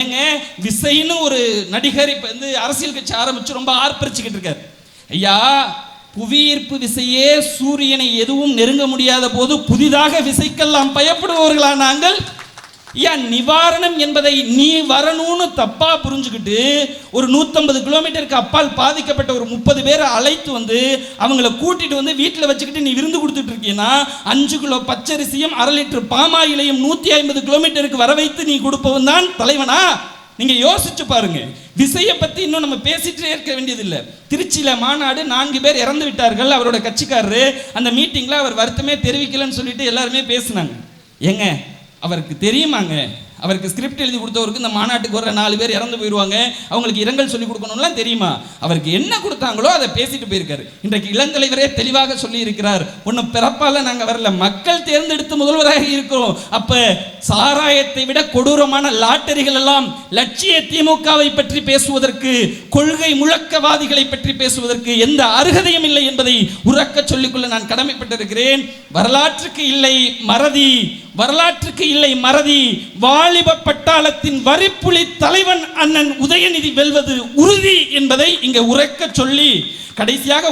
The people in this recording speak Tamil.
ஏங்க விசைன்னு ஒரு நடிகர் இப்ப வந்து அரசியல் கட்சி ஆரம்பிச்சு ரொம்ப ஆர்ப்பரிச்சுக்கிட்டு இருக்காரு. ஐயா புவியீர்ப்பு விசையே சூரியனை எதுவும் நெருங்க முடியாத போது புதிதாக விசைக்கெல்லாம் பயப்படுபவர்களா நாங்கள்? ஏன் நிவாரணம் என்பதை நீ வரணும்னு தப்பா புரிஞ்சுக்கிட்டு ஒரு நூற்றம்பது கிலோமீட்டருக்கு அப்பால் பாதிக்கப்பட்ட ஒரு முப்பது பேரை அழைத்து வந்து அவங்கள கூட்டிட்டு வந்து வீட்டில் வச்சுக்கிட்டு நீ விருந்து கொடுத்துட்டு இருக்கீங்கன்னா அஞ்சு கிலோ பச்சரிசியும் அரை லிட்டர் பாமாயிலையும் நூற்றி ஐம்பது கிலோமீட்டருக்கு வர வைத்து நீ கொடுப்பவன் தான் தலைவனா? நீங்க யோசிச்சு பாருங்க. விசையை பத்தி இன்னும் நம்ம பேசிட்டே இருக்க வேண்டியதில்லை. திருச்சியில மாநாடு நான்கு பேர் இறந்து விட்டார்கள். அவரோட கட்சிக்காரரு அந்த மீட்டிங்ல அவர் வருத்தமே தெரிவிக்கலன்னு சொல்லிட்டு எல்லாருமே பேசினாங்க. ஏங்க அவருக்கு தெரியுமாங்க? அவருக்கு ஸ்கிரிப்ட் எழுதி கொடுத்தவருக்கு இந்த மாநாட்டுக்கு வர நாலு பேர் இறந்து போயிடுவாங்க அவங்களுக்கு இரங்கல் சொல்லி கொடுக்கணும்லாம் தெரியுமா? அவருக்கு என்ன கொடுத்தாங்களோ அதை பேசிட்டு போயிருக்காரு. இன்றைக்கு இளந்தலைவரே தெளிவாக சொல்லி இருக்கிறார் ஒன்றும் பிறப்பால நாங்கள் வரல. மக்கள் தேர்ந்தெடுத்து முதல்வராக இருக்கிறோம் அப்ப சாராயத்தை விட கொடூரமான லாட்டரிகள் எல்லாம் லட்சிய திமுகவை பற்றி பேசுவதற்கு கொள்கை முழக்கவாதிகளை பற்றி பேசுவதற்கு எந்த அருகதையும் இல்லை என்பதை உறக்க சொல்லிக்கொள்ள நான் கடமைப்பட்டிருக்கிறேன். வரலாற்றுக்கு இல்லை மறதி வரலாற்றுக்கு இல்லை மறதி வாலிப பட்டாளத்தின் வரிப்புலி தலைவன் அண்ணன் உதயநிதி வெல்வது உறுதி என்பதை இங்கே உரைக்க சொல்லி கடைசியாக